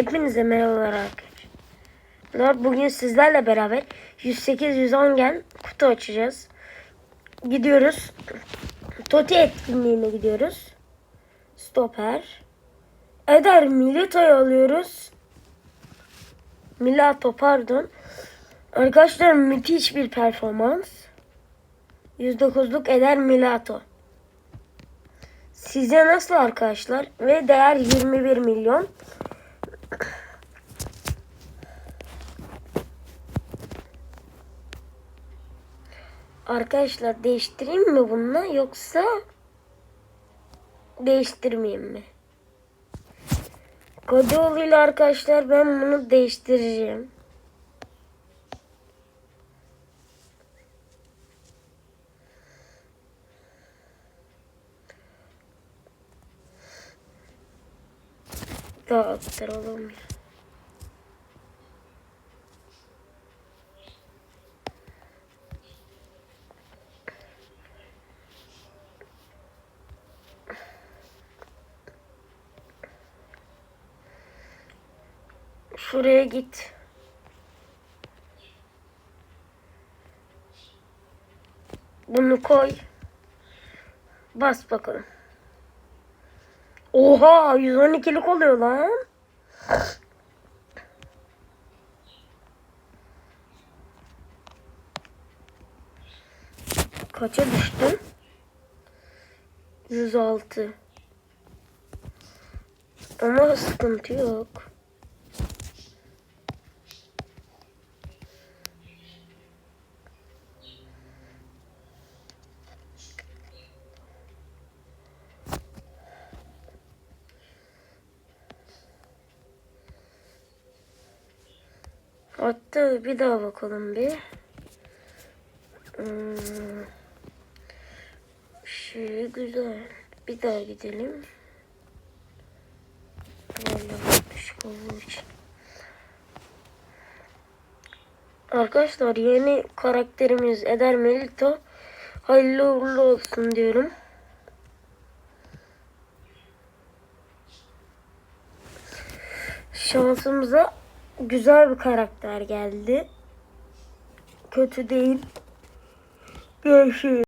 Hepinize merhabalar arkadaşlar. Bugün sizlerle beraber 108-110 gen kutu açacağız. Gidiyoruz. Toti etkinliğine gidiyoruz. Stoper. Eder Milito'yu alıyoruz. Milato pardon. Arkadaşlar müthiş bir performans. 109'luk Eder Milato. Sizce nasıl arkadaşlar? Ve değer 21 milyon. Arkadaşlar değiştireyim mi bununla yoksa değiştirmeyeyim mi? Kodoğlu ile arkadaşlar ben bunu değiştireceğim. Daha aktaralım. Şuraya git. Bunu koy. Bas bakalım. Oha 112'lik oluyor lan. Kaça düştün? 106. Ama sıkıntı yok. Hatta bir daha bakalım bir. Hmm. Şey güzel. Bir daha gidelim. Vallahi düşük olduğu için. Arkadaşlar yeni karakterimiz Eder Melito. Hayırlı uğurlu olsun diyorum. Şansımıza güzel bir karakter geldi. Kötü değil. Görüşürüz.